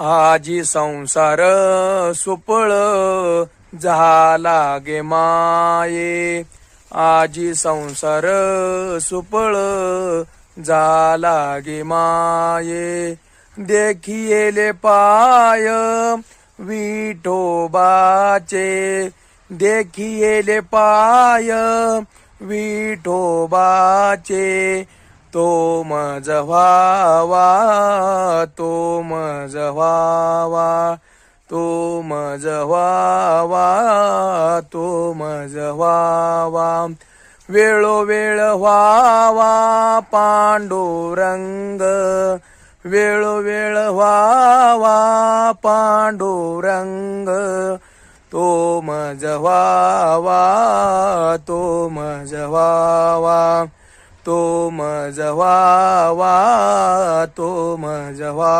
आजी संसार सुपळ झाला गे माये. आजी संसार सुपळ झाला गे माये. देखिएले पाय विठोबाचे. देखिएले पाय विठोबाचे. तो मज व्हावा तो मज व्हावा तो मज व्हावा तो मज व्हावा. वेळोवेळ व्हावा पांडुरंग वेळोवेळ व्हावा पांडुरंग तो मज व्हावा तो मज व्हावा. तो मजवा वा तो मजवा